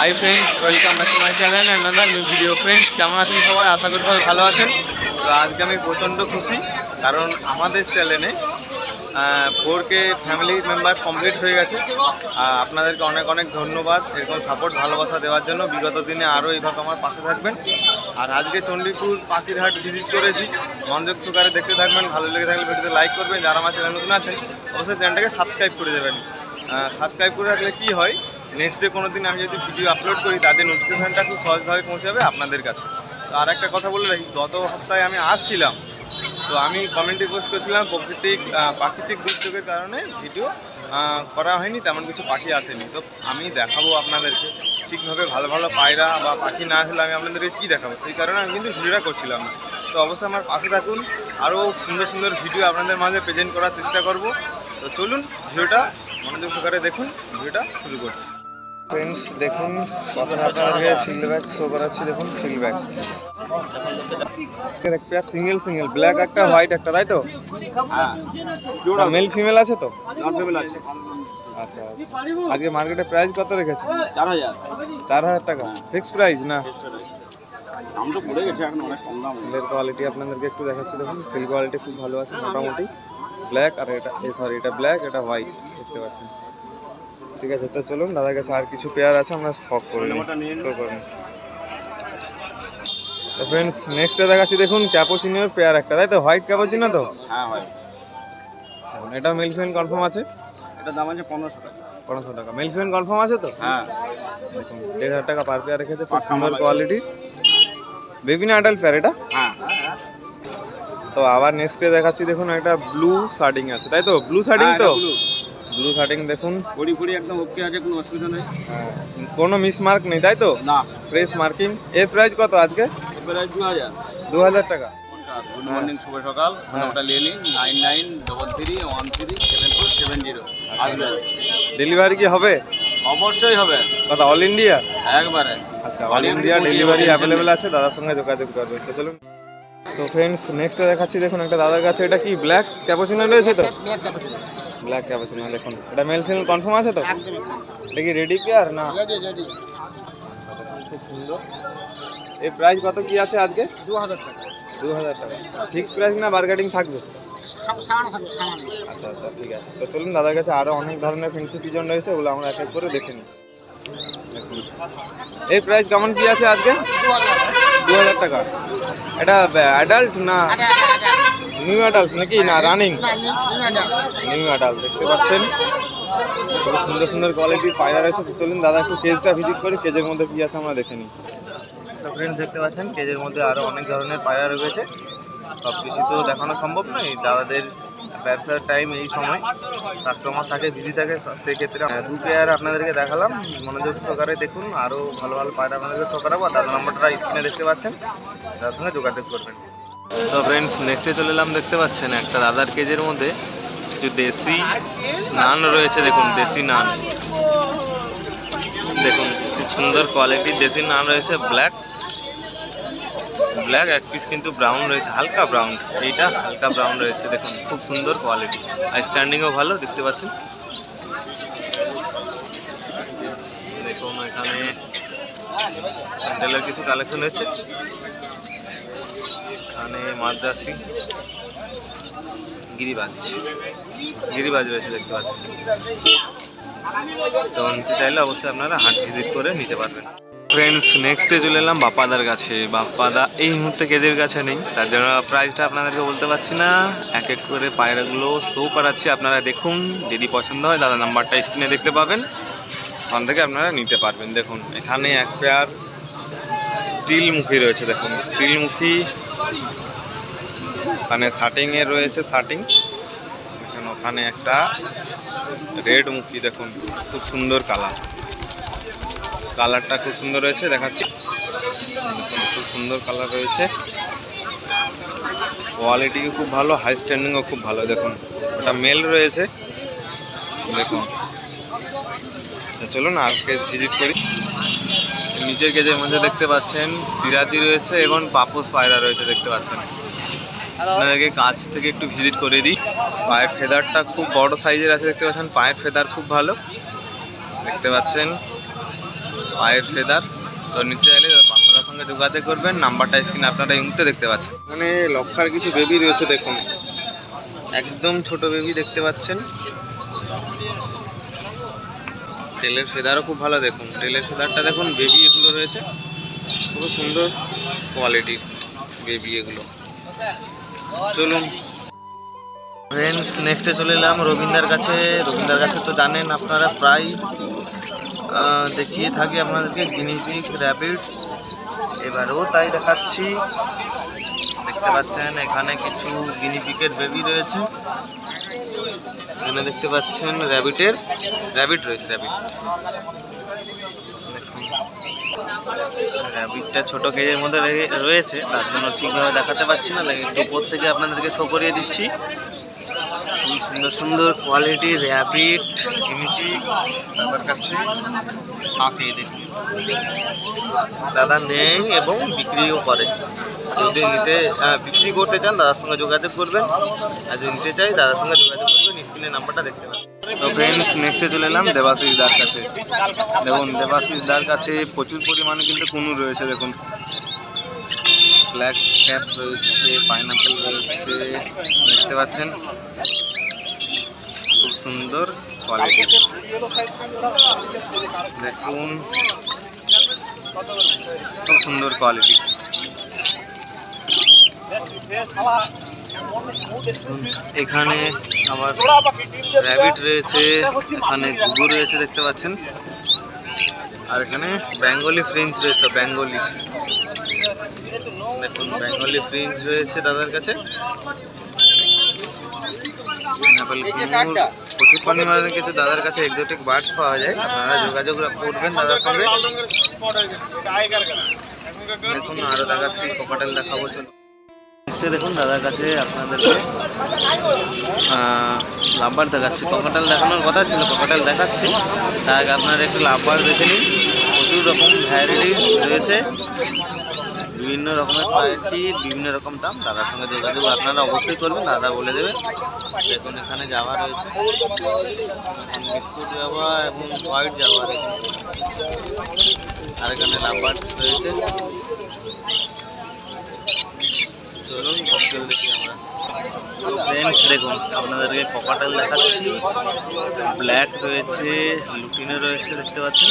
Hi friends welcome back to my channel and new video friends কেমন আছেন সবাই? আশা করি সবাই ভালো আছেন। তো আজকে আমি প্রচণ্ড খুশি, কারণ আমাদের চ্যানেলে four K family member complete হয়ে গেছে। আপনাদেরকে অনেক অনেক ধন্যবাদ এরকম সাপোর্ট ভালোবাসা দেওয়ার জন্য। বিগত দিনে আরও এইভাবে আমার পাশে থাকবেন। আর আজকে চণ্ডীপুর পাখিরহাট ভিজিট করেছি। মনোযোগ সহকারে দেখতে থাকবেন, ভালো লেগে থাকলে ভিডিওতে লাইক করবেন। যারা আমার চ্যানেল নতুন আছেন, অবশ্যই চ্যানেলটাকে সাবস্ক্রাইব করে দেবেন। সাবস্ক্রাইব করে রাখলে কী হয়? নেক্সট ডে কোনো দিন আমি যদি ভিডিও আপলোড করি, তাদের নোটিফিকেশানটা খুব সহজভাবে পৌঁছাবে আপনাদের কাছে। তো আর একটা কথা বলে রাখি, গত সপ্তাহে আমি আসছিলাম, তো আমি কমেন্টে পোস্ট করেছিলাম, প্রাকৃতিক প্রাকৃতিক দুর্যোগের কারণে ভিডিও করা হয়নি, তেমন কিছু পাখি আসেনি। তো আমি দেখাবো আপনাদেরকে, ঠিকভাবে ভালো ভালো পায়রা বা পাখি না আসলে আমি আপনাদেরকে কী দেখাবো? সেই কারণে আমি কিন্তু ভিডিওটা করছিলাম না। তো অবশ্যই আমার পাশে থাকুন আরও সুন্দর সুন্দর ভিডিও আপনাদের মাঝে প্রেজেন্ট করার চেষ্টা করব। তো চলুন, ভিডিওটা মনোযোগ সহকারে দেখুন, ভিডিওটা শুরু করছি। ফ্রেন্ডস দেখুন প্রথমে আপনাদেরকে ফিল্ড ব্যাগ শো করাচ্ছি দেখুন ফিল্ড ব্যাগ এক পেয়ার সিঙ্গেল সিঙ্গেল ব্ল্যাক একটা হোয়াইট একটা তাই তো? মেল ফিমেল আছে তো? আছে। আচ্ছা আচ্ছা। আজকে মার্কেটে প্রাইস কত রেখেছে? চার হাজার। চার হাজার টাকা। ফিক্স প্রাইস না? দাম তো পড়ে গেছে এখন অনেক কম দাম। ফিলের কোয়ালিটি আপনাদেরকে একটু দেখাচ্ছি দেখুন। ফিল কোয়ালিটি খুব ভালো আছে মোটামুটি। ব্ল্যাক আর এটা সরি এটা ব্ল্যাক এটা হোয়াইট দেখতে পাচ্ছেন। ঠিক আছে তো চলুন দাদার কাছে আর কিছু পেয়ার আছে আমরা স্টক করে। তো ফ্রেন্ডস নেক্সটে দেখাচ্ছি দেখুন ক্যাপোচিনোর পেয়ার একটা তাই তো? হোয়াইট ক্যাপোচিনো তো? হ্যাঁ এটা মেলসমেন্ট কনফার্ম আছে? এটার দাম আছে পনেরোশো টাকা। পনেরোশো টাকা। মেলসমেন্ট কনফার্ম আছে তো? হ্যাঁ। দেখুন দেড় হাজার টাকা পার পেয়ার রেখেছে খুব সুন্দর কোয়ালিটি বিভিন্ন অ্যাডাল্ট পেয়ার এটা? হ্যাঁ। তো আবার নেক্সটে দেখাচ্ছি দেখুন একটা ব্লু শার্ডিং আছে তাই তো? ব্লু হ্যাঁ, তো? এটা blue। ব্লু শার্টিং দেখুন। পড়ি একদম ওকে আছে কোনো অসুবিধা নেই। হ্যাঁ, কোনো মিস মার্ক নেই তাই তো? না। Press marking. এর প্রাইস কত আজকে? এবারে দু হাজার দু হাজার টাকা গুড মর্নিং শুভ সকাল। হ্যাঁ। ওটা নিয়ে নিন nine nine double three one three seven four seven zero delivery কি হবে? অবশ্যই হবে। কথা অল ইন্ডিয়া একবারে। আচ্ছা অল ইন্ডিয়া ডেলিভারি অ্যাভেলেবেল আছে দাদার সঙ্গে যোগাযোগ করবে। তো চলুন। তো ফ্রেন্ডস নেক্সটে দেখাচ্ছি দেখুন একটা দাদার কাছে এটা কি ব্ল্যাক ক্যাপাচিনো রয়েছে তো? ব্ল্যাক ক্যাপাচিনো দেখুন এটা মেল ফিমেল কনফার্ম আছে তো? এটা কি রেডি পেয়ার না। খুব সুন্দর। এর প্রাইস কত কি আছে আজকে? দু হাজার টাকা। দু হাজার টাকা। ফিক্স প্রাইস না বার্গেটিং থাকবে? আচ্ছা আচ্ছা ঠিক আছে। তো চলুন দাদার কাছে আরও অনেক ধরনের ফেন্সি পিজন রয়েছে ওগুলো আমরা এক এক করে দেখে নিই। এই প্রাইস কেমন কি আছে আজকে? দু হাজার টাকা। এটা অ্যাডাল্ট না নিউ অ্যাডাল্ট নাকি? না রানিং নিউ অ্যাডাল্ট দেখতে পাচ্ছেন। খুব সুন্দর সুন্দর কোয়ালিটির পায়রা রয়েছে। তো চলুন দাদা একটু কেজটা ভিজিট করি। কেজের মধ্যে কী আছে আমরা দেখে নিই। তো ফ্রেন্ডস দেখতে পাচ্ছেন কেজের মধ্যে আরও অনেক ধরনের পায়রা রয়েছে। সব কিছু তো দেখানো সম্ভব নয়। দাদাদের ব্যবসার টাইম এই সময় কাস্টমার থাকে বিজি থাকে সেক্ষেত্রে আহ, দু পেয়ার আপনাদেরকে দেখালাম মনোযোগ সহকারে দেখুন আরও ভালো ভালো পায়রা আপনাদেরকে শো করাবো আর দাদা নম্বরটা স্ক্রিনে দেখতে পাচ্ছেন তার সঙ্গে যোগাযোগ করবেন। তো ফ্রেন্ডস নেক্সটে চলে এলাম দেখতে পাচ্ছেন একটা দাদার কেজের মধ্যে কিছু দেশি নান রয়েছে দেখুন দেশি নান। দেখুন খুব সুন্দর কোয়ালিটির দেশি নান রয়েছে ব্ল্যাক ব্ল্যাক এক পিস কিন্তু ব্রাউন রয়েছে, হালকা ব্রাউন, এইটা হালকা ব্রাউন রয়েছে, দেখুন, খুব সুন্দর কোয়ালিটি আর স্ট্যান্ডিংও ভালো, দেখতে পাচ্ছেন? দেখুন, এখানে স্যান্ডেলের কিছু কালেকশন হয়েছে। এখানে মাদ্রাসি, গিরিবাজ গিরিবাজ রয়েছে, দেখতে পাচ্ছেন। তো নিতে চাইলে অবশ্যই আপনারা হাট ভিজিট করে নিতে পারবেন। ফ্রেন্ডস নেক্সটে চলে এলাম বাপ্পাদার কাছে। বাপ্পাদা এই মুহূর্তে কেদের কাছে নেই? তার জন্য প্রাইসটা আপনাদেরকে বলতে পারছি না। এক এক করে পায়রাগুলো শো করাচ্ছি। আপনারা দেখুন, যদি পছন্দ হয় দাদা নাম্বারটা স্ক্রিনে দেখতে পাবেন। ওখান থেকে আপনারা নিতে পারবেন। দেখুন, এখানে এক পেয়ার স্টিল মুখী রয়েছে, দেখুন। স্টিল মুখী ওখানে শার্টিংয়ে রয়েছে শার্টিং ওখানে একটা রেড মুখী, দেখুন। খুব সুন্দর কালার কালারটা খুব সুন্দর রয়েছে দেখাচ্ছি। খুব সুন্দর কালার রয়েছে। কোয়ালিটি খুব ভালো হাই স্ট্যান্ডিংও খুব ভালো দেখুন। ওটা মেল রয়েছে। দেখুন। চলুন আর ভিজিট করি। নিচের কেজের মধ্যে দেখতে পাচ্ছেন সিরাতি রয়েছে এবং পাপুস পায়রা রয়েছে দেখতে পাচ্ছেন। আপনাদেরকে কাছ থেকে একটু ভিজিট করে দিই। পায়ের ফেদারটা খুব বড় সাইজের আছে দেখতে পাচ্ছেন। পায়ের ফেদার খুব ভালো দেখতে পাচ্ছেন। পায়ের ফেদার তো নিতে চাইলে বাচ্চাদের সঙ্গে যোগাযোগ করবেন নাম্বারটা স্ক্রিনে আপনারা এই মুহূর্তে দেখতে পাচ্ছেন। এখানে লক্ষার কিছু বেবি রয়েছে দেখুন। একদম ছোট বেবি দেখতে পাচ্ছেন। টেলের ফেদারও খুব ভালো দেখুন। টেলের ফেদারটা দেখুন বেবি এগুলো রয়েছে। খুব সুন্দর কোয়ালিটির বেবি এগুলো। চলুন। ফ্রেন্ডস নেক্সটে চলে এলাম রবীন্দার কাছে। রবীন্দার কাছে তো জানেন আপনারা প্রায় দেখিয়ে থাকি আপনাদেরকে গিনিপিক র্যাবিটস এবারেও তাই দেখাচ্ছি। দেখতে পাচ্ছেন, এখানে কিছু গিনিপিকের বেবি রয়েছে। এখানে দেখতে পাচ্ছেন র্যাবিটের র্যাবিট রয়েছে র্যাবিট দেখুন র্যাবিটটা ছোট কেজের মধ্যে রয়েছে, তার জন্য ঠিকভাবে দেখাতে পাচ্ছি না। একটু উপর থেকে আপনাদেরকে শো করিয়ে দিচ্ছি। সুন্দর সুন্দর কোয়ালিটি র্যাবিট গিনিপিক দাদার কাছে থাকে দেখুন। দাদা নেই এবং বিক্রিও করে। যদি নিতে বিক্রি করতে চান, দাদার সঙ্গে যোগাযোগ করবেন। আর যদি নিতে চাই, দাদার সঙ্গে যোগাযোগ করবেন স্ক্রিনের নাম্বারটা দেখতে পাবেন। তো ফ্রেন্ডস নেক্সটে চলে এলাম দেবাশিস দার কাছে। দেখুন, দেবাশিস দার কাছে প্রচুর পরিমাণে কিন্তু কুনু রয়েছে, দেখুন। ব্ল্যাক ক্যাপ রয়েছে পাইনাপেল রয়েছে, দেখতে পাচ্ছেন? সুন্দর কোয়ালিটি দেখুন, খুব সুন্দর কোয়ালিটি এখানে আবার র্যাবিট রয়েছে, এখানে গুগু রয়েছে, দেখতে পাচ্ছেন। আর এখানে বেঙ্গলি ফ্রিঞ্জ রয়েছে বেঙ্গলি দেখুন বেঙ্গলি ফ্রেঞ্চ রয়েছে দাদার কাছে। প্রচুর পরিমাণে কিন্তু দাদার কাছে এক্সোটিক বার্ডস পাওয়া যায়। আপনারা যোগাযোগ করবেন দাদার সঙ্গে। দেখুন আরও দেখাচ্ছি কপাটেল দেখাবো চলো নেক্সটে দেখুন দাদার কাছে আপনাদেরকে লাভবার দেখাচ্ছি। ককাটাল দেখানোর কথা ছিল ককাটাল দেখাচ্ছি। তার আগে আপনারা একটু লাভবার দেখে নিন। প্রচুর রকম ভ্যারাইটিস রয়েছে। বিভিন্ন রকমের পাখির বিভিন্ন রকম দাম। দাদার সঙ্গে যোগাযোগ আপনারা অবশ্যই করবেন, দাদা বলে দেবেন দেখুন, এখানে যাওয়া রয়েছে। বিস্কুট যাওয়া এবং হোয়াইট যাওয়া আর এখানে নাম্বার রয়েছে। চলুন দেখি দেখুন আপনাদেরকে ককাটেল দেখাচ্ছি ব্ল্যাক রয়েছে লুটিনে রয়েছে দেখতে পাচ্ছেন.